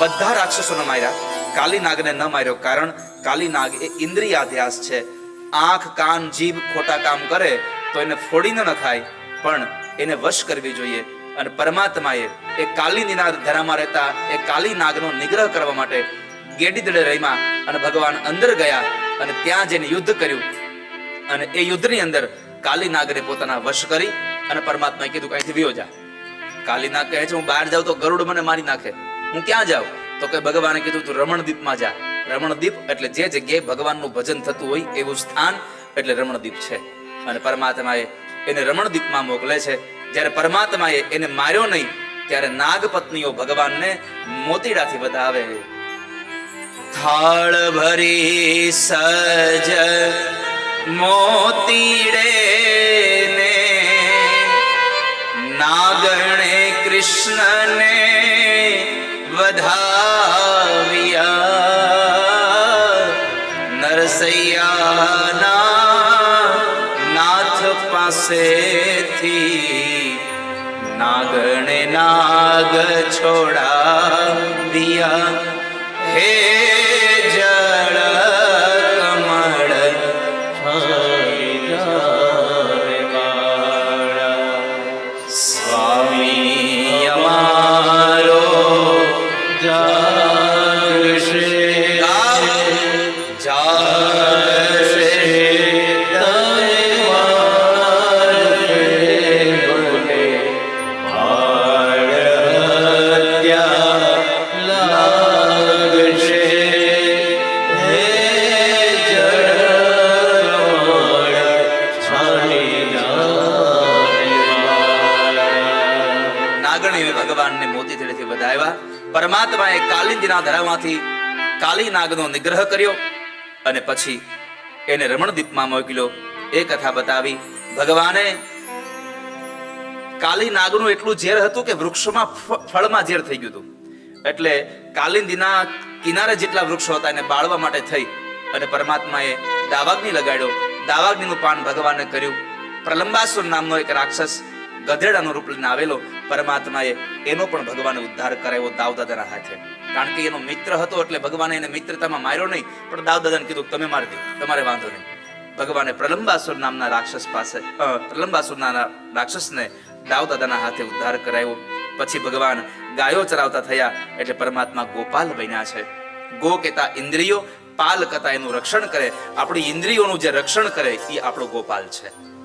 બધા રાક્ષસોને માર્યા. કાલી નાગને ન માર્યો કારણ કાલી નાગ એ ઇન્દ્રિયાધ્યાસ છે. આંખ, કાન, જીભ ખોટા કામ કરે તો એને ફોડીને ન ખાય, પણ એને વશ કરવી જોઈએ. અને પરમાત્માએ એ કાલી નિનાદ ધરામાં રહેતા એ કાલી નાગનો નિગ્રહ કરવા માટે ગેડીદડે રહીમાં અને ભગવાન અંદર ગયા અને ત્યાં જઈને યુદ્ધ કર્યું. અને એ યુદ્ધની અંદર કાલી નાગને પોતાના વશ કરી અને પરમાત્માએ કીધું કે અહીંથી વિયો જા. કાલી નાગ કહે છે, હું બહાર જાઉં તો ગરુડ મને મારી નાખે. હું ક્યાં જાઉં? તો કે ભગવાને કીધું, તું રમણદીપમાં જા. રમણદીપ એટલે જે જગ્યાએ ભગવાનનું ભજન થતું હોય એવું સ્થાન એટલે રમણદીપ છે. અને પરમાત્માએ એને રમણદીપમાં મોકલે છે. જ્યારે પરમાત્માએ એને માર્યો નહીં, ત્યારે નાગપત્નીઓ ભગવાનને મોતીડાથી વધાવે. થાળ ભરી સજ મોતીડે ને, નાગણે કૃષ્ણને વધાવ્યા. નરસૈયાના નાથ પાસેથી નાગણે નાગ છોડાવ્યા. હે મોતી થેડેથી વધાવ્યા પરમાત્માએ કાલિંદીના ધરામાંથી કાલી નાગનો નિગ્રહ કર્યો અને પછી એને રમણદીપમાં મોકલ્યો. એ કથા બતાવી, ભગવાને કાલી નાગનું એટલું ઝેર હતું કે વૃક્ષોમાં ફળમાં ઝેર થઈ ગયું હતું. એટલે કાલિંદીના કિનારે જેટલા વૃક્ષો હતા એને બાળવા માટે થઈ અને પરમાત્માએ દાવાગ્નિ લગાડ્યો. દાવાગ્નિનું પાન ભગવાને કર્યું. પ્રલંબાસુર નામનો એક રાક્ષસ ગધેડાનું રૂપ લઈને આવેલો પરમાત્માએ, એનો પણ ભગવાને ઉદ્ધાર કરાવ્યો દાવદાદાના હાથે. કારણ કે એનો મિત્ર હતો એટલે ભગવાને એને મિત્રતામાં માર્યો નહીં, પણ દાવદાદાને કીધું, તમે મારી દો, તમારે વાંધો નહીં. ભગવાને પ્રલંબાસુર નામના રાક્ષસ પાસે પ્રલંબાસુર નામના રાક્ષસને દાવદાદાના હાથે ઉદ્ધાર કરાયો. પછી ભગવાન ગાયો ચરાવતા થયા, એટલે પરમાત્મા ગોપાલ બન્યા છે. ગો કેતા ઇન્દ્રિયો, પાલ કરતા એનું રક્ષણ કરે. આપણી ઇન્દ્રિયોનું જે રક્ષણ કરે એ આપણો ગોપાલ છે.